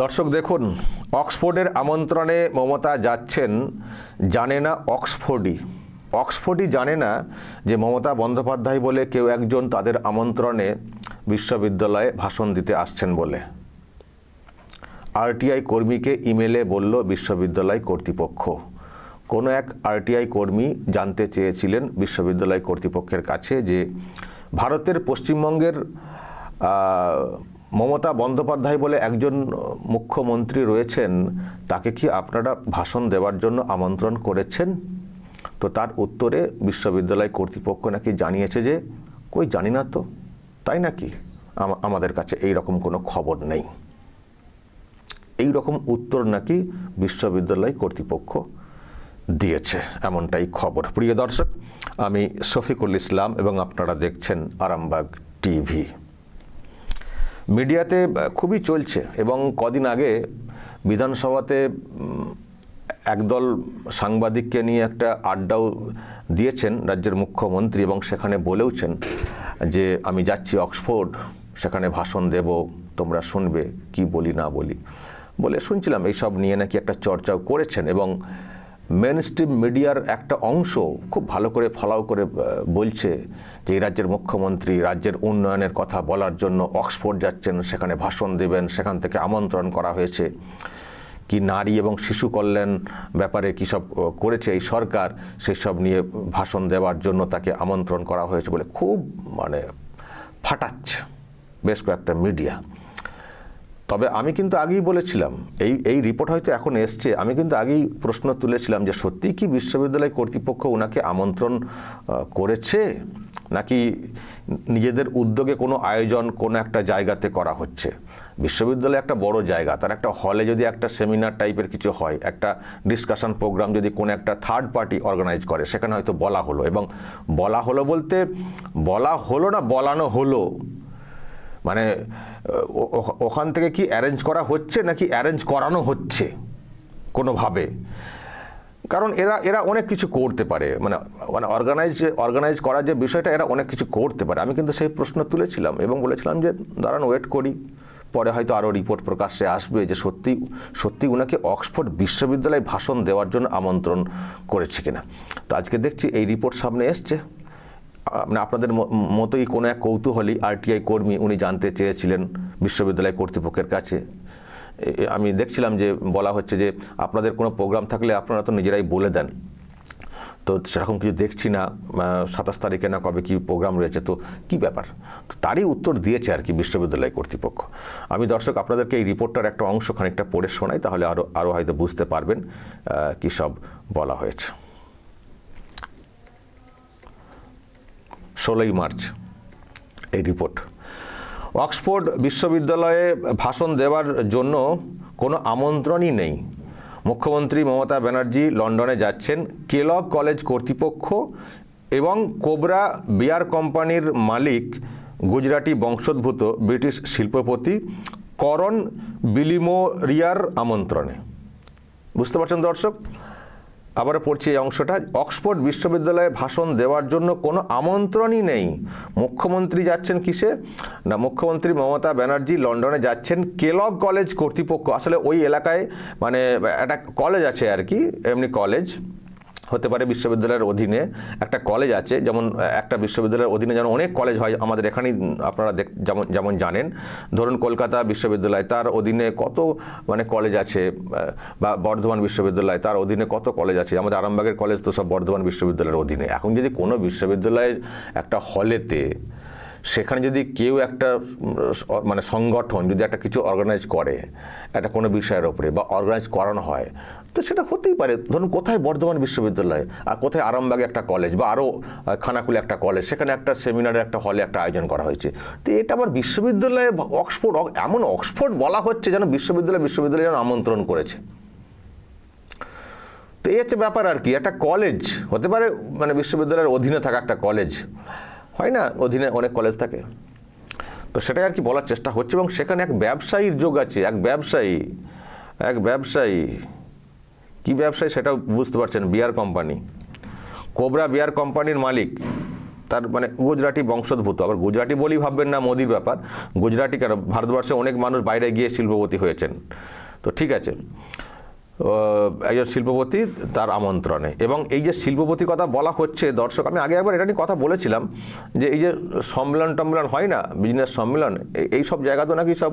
দর্শক দেখুন, অক্সফোর্ডের আমন্ত্রণে মমতা যাচ্ছেন জানে না অক্সফোর্ডই। অক্সফোর্ডই জানে না যে মমতা বন্দ্যোপাধ্যায় বলে কেউ একজন তাদের আমন্ত্রণে বিশ্ববিদ্যালয়ে ভাষণ দিতে আসছেন বলে। আরটিআই কর্মীকে ইমেলে বলল বিশ্ববিদ্যালয় কর্তৃপক্ষ। কোনো এক আরটিআই কর্মী জানতে চেয়েছিলেন বিশ্ববিদ্যালয় কর্তৃপক্ষের কাছে যে ভারতের পশ্চিমবঙ্গের মমতা বন্দ্যোপাধ্যায় বলে একজন মুখ্যমন্ত্রী রয়েছেন, তাকে কি আপনারা ভাষণ দেওয়ার জন্য আমন্ত্রণ করেছেন? তো তার উত্তরে বিশ্ববিদ্যালয় কর্তৃপক্ষ নাকি জানিয়েছে যে, কই জানি না তো, তাই নাকি? আমাদের কাছে এই রকম কোনো খবর নেই। এই রকম উত্তর নাকি বিশ্ববিদ্যালয় কর্তৃপক্ষ দিয়েছে, এমনটাই খবর। প্রিয় দর্শক, আমি শফিকুল ইসলাম এবং আপনারা দেখছেন আরামবাগ টিভি। মিডিয়াতে খুবই চলছে এবং কদিন আগে বিধানসভাতে একদল সাংবাদিককে নিয়ে একটা আড্ডাও দিয়েছেন রাজ্যের মুখ্যমন্ত্রী এবং সেখানে বলেওছেন যে, আমি যাচ্ছি অক্সফোর্ড, সেখানে ভাষণ দেব, তোমরা শুনবে, কি বলি না বলি। বলে শুনছিলাম, এইসব নিয়ে নাকি একটা চর্চাও করেছেন এবং মেন স্ট্রিম মিডিয়ার একটা অংশ খুব ভালো করে ফলাও করে বলছে যে এই রাজ্যের মুখ্যমন্ত্রী রাজ্যের উন্নয়নের কথা বলার জন্য অক্সফোর্ড যাচ্ছেন, সেখানে ভাষণ দেবেন, সেখান থেকে আমন্ত্রণ করা হয়েছে। কি নারী এবং শিশু কল্যাণ ব্যাপারে কী সব করেছে এই সরকার, সেই সব নিয়ে ভাষণ দেওয়ার জন্য তাকে আমন্ত্রণ করা হয়েছে বলে খুব মানে ফাটাচ্ছে বেশ কয়েকটা মিডিয়া তবে আমি কিন্তু আগেই বলেছিলাম, এই এই রিপোর্ট হয়তো এখন এসছে, আমি কিন্তু আগেই প্রশ্ন তুলেছিলাম যে সত্যি কি বিশ্ববিদ্যালয় কর্তৃপক্ষ ওনাকে আমন্ত্রণ করেছে? নাকি নিজেদের উদ্যোগে কোনো আয়োজন কোনো একটা জায়গাতে করা হচ্ছে? বিশ্ববিদ্যালয় একটা বড় জায়গা, তার একটা হলে যদি একটা সেমিনার টাইপের কিছু হয়, একটা ডিসকাশন প্রোগ্রাম যদি কোনো একটা থার্ড পার্টি অর্গানাইজ করে, সেখানে হয়তো বলা হলো। এবং বলা হলো বলতে, বলা হলো না বলানো হলো মানে ওখান থেকে কি অ্যারেঞ্জ করা হচ্ছে নাকি অ্যারেঞ্জ করানো হচ্ছে কোনোভাবে? কারণ এরা এরা অনেক কিছু করতে পারে। মানে মানে অর্গানাইজ অর্গানাইজ করার যে বিষয়টা, এরা অনেক কিছু করতে পারে। আমি কিন্তু সেই প্রশ্ন তুলেছিলাম এবং বলেছিলাম যে, দাঁড়ান ওয়েট করি। পরে হয়তো আরও রিপোর্ট প্রকাশ্যে আসবে যে সত্যি সত্যি ওনাকে অক্সফোর্ড বিশ্ববিদ্যালয়ে ভাষণ দেওয়ার জন্য আমন্ত্রণ করেছে কিনা। তো আজকে দেখছি এই রিপোর্ট সামনে এসছে। মানে আপনাদের মতোই কোনো এক কৌতূহলী আরটিআই কর্মী উনি জানতে চেয়েছিলেন বিশ্ববিদ্যালয় কর্তৃপক্ষের কাছে। আমি দেখছিলাম যে বলা হচ্ছে যে আপনাদের কোনো প্রোগ্রাম থাকলে আপনারা তো নিজেরাই বলে দেন। তো সেরকম কিছু দেখছি না সাতাশ তারিখে না কবে কি প্রোগ্রাম রয়েছে, তো কি ব্যাপার? তো তারই উত্তর দিয়েছে আর কি বিশ্ববিদ্যালয় কর্তৃপক্ষ। আমি দর্শক, আপনাদেরকে এই রিপোর্টটার একটা অংশ খানিকটা পড়ে শোনাই, তাহলে আরও আরও হয়তো বুঝতে পারবেন কী সব বলা হয়েছে। ষোলোই মার্চ এই রিপোর্ট। অক্সফোর্ড বিশ্ববিদ্যালয়ে ভাষণ দেওয়ার জন্য কোনো আমন্ত্রণই নেই। মুখ্যমন্ত্রী মমতা ব্যানার্জি লন্ডনে যাচ্ছেন। কেলগ কলেজ কর্তৃপক্ষ এবং কোবরা বিয়ার কোম্পানির মালিক, গুজরাটি বংশোদ্ভূত ব্রিটিশ শিল্পপতি করণ বিলিমোরিয়ার আমন্ত্রণে। বুঝতে পারছেন দর্শক? আবারও পড়ছি এই অংশটা, অক্সফোর্ড বিশ্ববিদ্যালয়ে ভাষণ দেওয়ার জন্য কোনো আমন্ত্রণই নেই। মুখ্যমন্ত্রী যাচ্ছেন কিসে? না, মুখ্যমন্ত্রী মমতা ব্যানার্জি লন্ডনে যাচ্ছেন কেলগ কলেজ কর্তৃপক্ষ। আসলে ওই এলাকায় মানে একটা কলেজ আছে আর কি, এমনি কলেজ। হতে পারে বিশ্ববিদ্যালয়ের অধীনে একটা কলেজ আছে। যেমন, একটা বিশ্ববিদ্যালয়ের অধীনে যেমন অনেক কলেজ হয়, আমাদের এখানেই আপনারা দেখ, যেমন যেমন জানেন। ধরুন কলকাতা বিশ্ববিদ্যালয়, তার অধীনে কত মানে কলেজ আছে বা বর্ধমান বিশ্ববিদ্যালয়, তার অধীনে কত কলেজ আছে? আমাদের আরামবাগের কলেজ তো সব বর্ধমান বিশ্ববিদ্যালয়ের অধীনে। এখন যদি কোনো বিশ্ববিদ্যালয়ের একটা হলেতে সেখানে যদি কেউ একটা মানে সংগঠন যদি একটা কিছু অর্গানাইজ করে, একটা কোনো বিষয়ের ওপরে বা অর্গানাইজ করানো হয়, তো সেটা হতেই পারে। ধরুন কোথায় বর্ধমান বিশ্ববিদ্যালয় আর কোথায় আরামবাগে একটা কলেজ বা আরও খানাকুলে একটা কলেজ সেখানে একটা সেমিনারে একটা হলে একটা আয়োজন করা হয়েছে। তো এটা আবার বিশ্ববিদ্যালয়ে অক্সফোর্ড এমন অক্সফোর্ড বলা হচ্ছে যেন বিশ্ববিদ্যালয় বিশ্ববিদ্যালয় যেন আমন্ত্রণ করেছে। তো এই হচ্ছে ব্যাপার আর কি। একটা কলেজ হতে পারে মানে বিশ্ববিদ্যালয়ের অধীনে থাকা একটা কলেজ হয় না, অধীনে অনেক কলেজ থাকে। তো সেটাই আর কি বলার চেষ্টা হচ্ছে এবং সেখানে এক ব্যবসায়ীর যোগ আছে। এক ব্যবসায়ী এক ব্যবসায়ী। কি ব্যবসায়ী সেটাও বুঝতে পারছেন, বিয়ার কোম্পানি কোবরা বিয়ার কোম্পানির মালিক। তার মানে গুজরাটি বংশোদ্ভূত। আবার গুজরাটি বলেই ভাববেন না মোদির ব্যাপার। গুজরাটি কেন? ভারতবর্ষে অনেক মানুষ বাইরে গিয়ে শিল্পপতি হয়েছেন। তো ঠিক আছে। একজন শিল্পপতি তার আমন্ত্রণে। এবং এই যে শিল্পপতির কথা বলা হচ্ছে, দর্শক, আমি আগে একবার এটা নিয়ে কথা বলেছিলাম যে এই যে সম্মেলন টম্মেলন হয় না বিজনেস সম্মেলন এই- সব জায়গা তো নাকি সব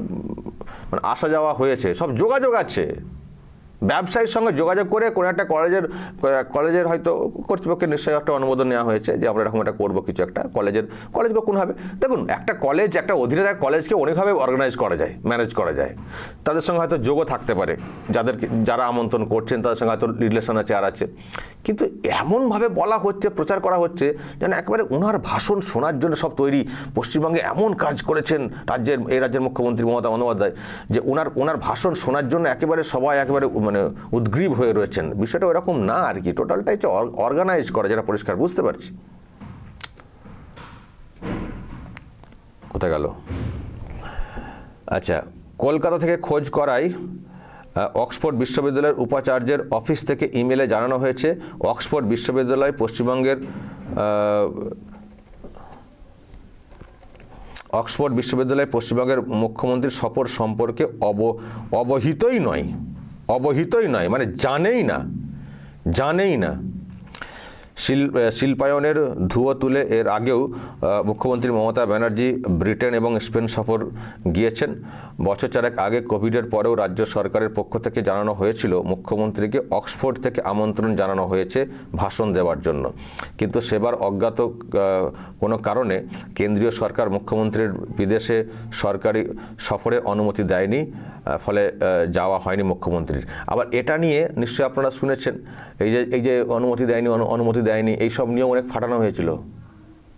মানে আসা যাওয়া হয়েছে, সব যোগাযোগ আছে। ব্যবসায়ীর সঙ্গে যোগাযোগ করে কোনো একটা কলেজের কলেজের হয়তো কর্তৃপক্ষের নিশ্চয়ই একটা অনুমোদন নেওয়া হয়েছে যে আমরা এরকম একটা করব কিছু একটা কলেজের, কলেজ কখন হবে? দেখুন, একটা কলেজ, একটা অধীনে থাকা কলেজকে অনেকভাবে অর্গানাইজ করা যায় ম্যানেজ করা যায়। তাদের সঙ্গে হয়তো যোগও থাকতে পারে, যাদেরকে, যারা আমন্ত্রণ করছেন তাদের সঙ্গে হয়তো রিলেশন আছে, আর আছে। কিন্তু এমনভাবে বলা হচ্ছে, প্রচার করা হচ্ছে, যেন একেবারে ওনার ভাষণ শোনার জন্য সব তৈরি। পশ্চিমবঙ্গে এমন কাজ করেছেন রাজ্যের, এই রাজ্যের মুখ্যমন্ত্রী মমতা বন্দ্যোপাধ্যায়, যে ওনার ওনার ভাষণ শোনার জন্য একেবারে সবাই একেবারে মানে উদ্গ্রীব হয়ে রয়েছেন। বিষয়টা ওরকম না আর কি। টোটালটা হচ্ছে অর্গানাইজ করা, যেটা পরিষ্কার বুঝতে পারছি। কোথায় গেল? আচ্ছা কলকাতা থেকে খোঁজ করাই অক্সফোর্ড বিশ্ববিদ্যালয়ের উপাচার্যের অফিস থেকে ইমেলে জানানো হয়েছে, অক্সফোর্ড বিশ্ববিদ্যালয় পশ্চিমবঙ্গের অক্সফোর্ড বিশ্ববিদ্যালয় পশ্চিমবঙ্গের মুখ্যমন্ত্রীর সফর সম্পর্কে অব, অবহিতই নয়। অবহিতই নয় মানে জানেই না জানেই না। শিল শিল্পায়নের ধুয়ো তুলে এর আগেও মুখ্যমন্ত্রী মমতা ব্যানার্জি ব্রিটেন এবং স্পেন সফর গিয়েছেন। বছর চারেক আগে কোভিডের পরেও রাজ্য সরকারের পক্ষ থেকে জানানো হয়েছিল, মুখ্যমন্ত্রীকে অক্সফোর্ড থেকে আমন্ত্রণ জানানো হয়েছে ভাষণ দেওয়ার জন্য। কিন্তু সেবার অজ্ঞাত কোনো কারণে কেন্দ্রীয় সরকার মুখ্যমন্ত্রীর বিদেশে সরকারি সফরের অনুমতি দেয়নি। ফলে যাওয়া হয়নি মুখ্যমন্ত্রীর। আবার এটা নিয়ে নিশ্চয়ই আপনারা শুনেছেন, এই যে এই যে অনুমতি দেয়নি, অনু- অনুমতি দেয়নি এই সব নিয়েও অনেক ফাটানো হয়েছিল।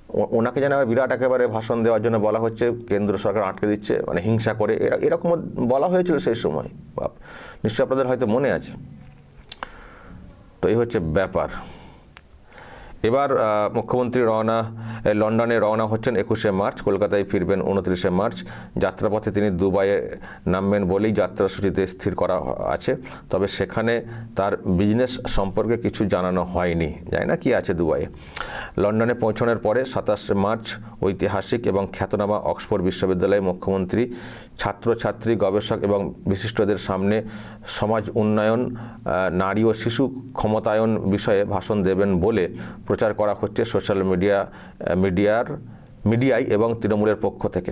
ওনাকে যেন বিরাট একেবারে ভাষণ দেওয়ার জন্য বলা হচ্ছে, কেন্দ্র সরকার আটকে দিচ্ছে মানে হিংসা করে, এরা- এরকমও বলা হয়েছিল সেই সময়। বাপ, নিশ্চয়ই আপনাদের হয়তো মনে আছে। তো এই হচ্ছে ব্যাপার। এবার মুখ্যমন্ত্রী রওনা লন্ডনে রওনা হচ্ছেন একুশে মার্চ, কলকাতায় ফিরবেন উনত্রিশে মার্চ। যাত্রাপথে তিনি দুবাইয়ে নামবেন বলেই যাত্রাসূচিতে স্থির করা আছে। তবে সেখানে তার বিজনেস সম্পর্কে কিছু জানানো হয়নি। জানি না কি আছে দুবাইয়ে। লন্ডনে পৌঁছানোর পরে সাতাশে মার্চ ঐতিহাসিক এবং খ্যাতনামা অক্সফোর্ড বিশ্ববিদ্যালয়ে মুখ্যমন্ত্রী, ছাত্রছাত্রী, গবেষক এবং বিশিষ্টদের সামনে সমাজ উন্নয়ন নারী ও শিশু ক্ষমতায়ন বিষয়ে ভাষণ দেবেন বলে প্রচার করা হচ্ছে সোশ্যাল মিডিয়া মিডিয়ার মিডিয়ায় এবং তৃণমূলের পক্ষ থেকে।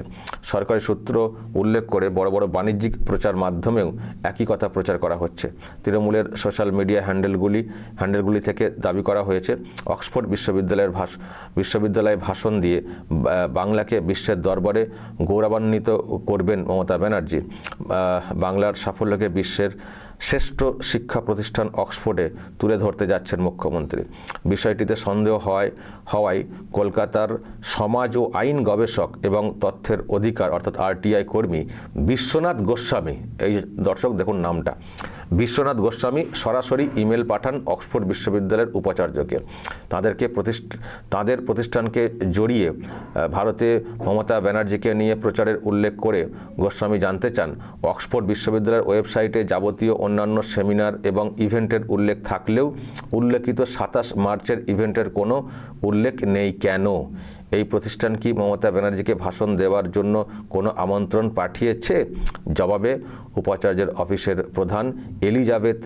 সরকারি সূত্র উল্লেখ করে বড় বড় বাণিজ্যিক প্রচার মাধ্যমেও একই কথা প্রচার করা হচ্ছে। তৃণমূলের সোশ্যাল মিডিয়া হ্যান্ডেলগুলি হ্যান্ডেলগুলি থেকে দাবি করা হয়েছে, অক্সফোর্ড বিশ্ববিদ্যালয়ের ভাষ, বিশ্ববিদ্যালয়ে ভাষণ দিয়ে বাংলাকে বিশ্বের দরবারে গৌরবান্বিত করবেন মমতা ব্যানার্জি। বাংলার সাফল্যকে বিশ্বের শ্রেষ্ঠ শিক্ষা প্রতিষ্ঠান অক্সফোর্ডে তুলে ধরতে যাচ্ছেন মুখ্যমন্ত্রী। বিষয়টিতে সন্দেহ হয়, হওয়ায় কলকাতার সমাজ ও আইন গবেষক এবং তথ্যের অধিকার, অর্থাৎ আরটিআই কর্মী বিশ্বনাথ গোস্বামী, এই দর্শক দেখুন নামটা বিশ্বনাথ গোস্বামী সরাসরি ইমেল পাঠান অক্সফোর্ড বিশ্ববিদ্যালয়ের উপাচার্যকে। তাদেরকে প্রতিষ্ঠ, তাদের প্রতিষ্ঠানকে জড়িয়ে ভারতে মমতা ব্যানার্জিকে নিয়ে প্রচারের উল্লেখ করে গোস্বামী জানতে চান, অক্সফোর্ড বিশ্ববিদ্যালয়ের ওয়েবসাইটে যাবতীয় অন্যান্য সেমিনার এবং ইভেন্টের উল্লেখ থাকলেও উল্লেখিত সাতাশ মার্চের ইভেন্টের কোনো উল্লেখ নেই কেন? এই প্রতিষ্ঠান কি মমতা ব্যানার্জিকে ভাষণ দেওয়ার জন্য কোনো আমন্ত্রণ পাঠিয়েছে? জবাবে উপাচার্যের অফিসের প্রধান এলিজাবেথ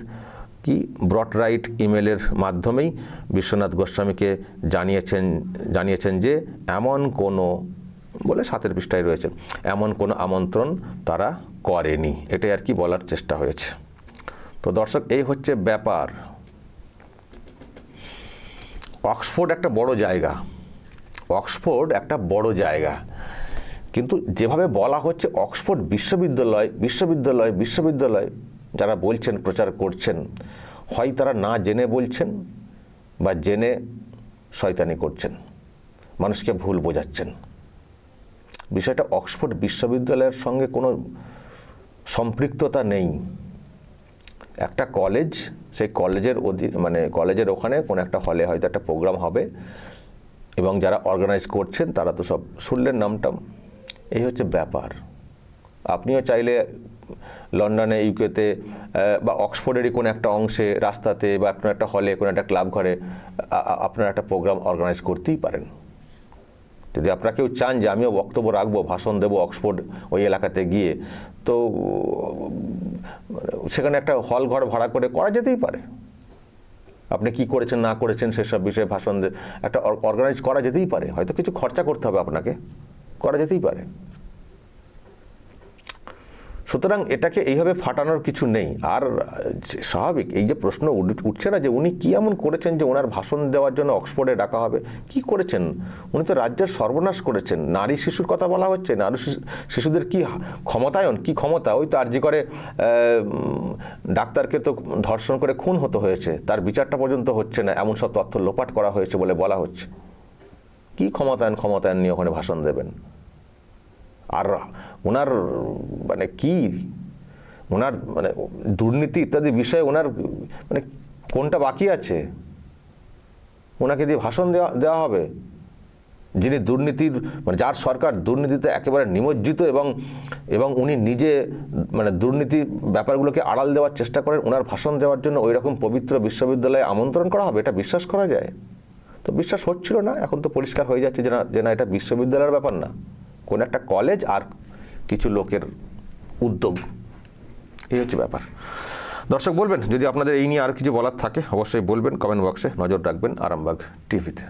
কি ব্রটরাইট ইমেলের মাধ্যমেই বিশ্বনাথ গোস্বামীকে জানিয়েছেন জানিয়েছেন যে এমন কোনো, বলে সাতের পৃষ্ঠায় রয়েছে, এমন কোনো আমন্ত্রণ তারা করেনি। এটাই আর কি বলার চেষ্টা হয়েছে। তো দর্শক, এই হচ্ছে ব্যাপার। অক্সফোর্ড একটা বড় জায়গা। অক্সফোর্ড একটা বড় জায়গা। কিন্তু যেভাবে বলা হচ্ছে অক্সফোর্ড বিশ্ববিদ্যালয় বিশ্ববিদ্যালয় বিশ্ববিদ্যালয় যারা বলছেন, প্রচার করছেন, হয় তারা না জেনে বলছেন বা জেনে শয়তানি করছেন, মানুষকে ভুল বোঝাচ্ছেন। বিষয়টা অক্সফোর্ড বিশ্ববিদ্যালয়ের সঙ্গে কোনো সম্পৃক্ততা নেই। একটা কলেজ, সেই কলেজের অধীন মানে কলেজের ওখানে কোনো একটা হলে হয়তো একটা প্রোগ্রাম হবে এবং যারা অর্গানাইজ করছেন তারা তো সব শুনলেন নামটাম। এই হচ্ছে ব্যাপার। আপনিও চাইলে লন্ডনে, ইউকেতে বা অক্সফোর্ডেরই কোনো একটা অংশে, রাস্তাতে বা আপনার একটা হলে, কোনো একটা ক্লাব ঘরে আপনার একটা প্রোগ্রাম অর্গানাইজ করতেই পারেন। যদি আপনারা কেউ চান যে আমিও বক্তব্য রাখব, ভাষণ দেবো অক্সফোর্ড ওই এলাকাতে গিয়ে, তো সেখানে একটা হল ঘর ভাড়া করে করা যেতেই পারে। আপনি কি করেছেন, না করেছেন, সেসব বিষয়ে ভাষণ একটা অর্গানাইজ করা যেতেই পারে। হয়তো কিছু খরচা করতে হবে আপনাকে। করা যেতেই পারে। সুতরাং এটাকে এইভাবে ফাটানোর কিছু নেই। আর স্বাভাবিক, এই যে প্রশ্ন উঠ- উঠছে না যে উনি কি এমন করেছেন যে ওনার ভাষণ দেওয়ার জন্য অক্সফোর্ডে ডাকা হবে? কি করেছেন? উনি তো রাজ্যের সর্বনাশ করেছেন। নারী শিশুর কথা বলা হচ্ছে। নারী শিশু- শিশুদের কি ক্ষমতায়ন, কি ক্ষমতা? ওই তো আর্জি করে ডাক্তারকে তো ধর্ষণ করে খুন হতে হয়েছে। তার বিচারটা পর্যন্ত হচ্ছে না। এমন সব তথ্য লোপাট করা হয়েছে বলে বলা হচ্ছে। কি ক্ষমতায়ন ক্ষমতায়ন নিয়ে ওখানে ভাষণ দেবেন? আর ওনার মানে কি? ওনার মানে দুর্নীতি ইত্যাদি বিষয়ে ওনার মানে কোনটা বাকি আছে? ওনাকে দিয়ে ভাষণ দেওয়া দেওয়া হবে। যিনি দুর্নীতির মানে যার সরকার দুর্নীতিতে একেবারে নিমজ্জিত এবং এবং উনি নিজে মানে দুর্নীতি ব্যাপারগুলোকে আড়াল দেওয়ার চেষ্টা করেন, ওনার ভাষণ দেওয়ার জন্য ওই রকম পবিত্র বিশ্ববিদ্যালয়ে আমন্ত্রণ করা হবে, এটা বিশ্বাস করা যায়? তো বিশ্বাস হচ্ছিল না, এখন তো পরিষ্কার হয়ে যাচ্ছে যে না যে না, এটা বিশ্ববিদ্যালয়ের ব্যাপার না। কোন একটা কলেজ আর কিছু লোকের উদ্যোগ। এই হচ্ছে ব্যাপার। দর্শক বলবেন, যদি আপনাদের এই নিয়ে আর কিছু বলার থাকে, অবশ্যই বলবেন কমেন্ট বক্সে নজর রাখবেন আরামবাগ টিভিতে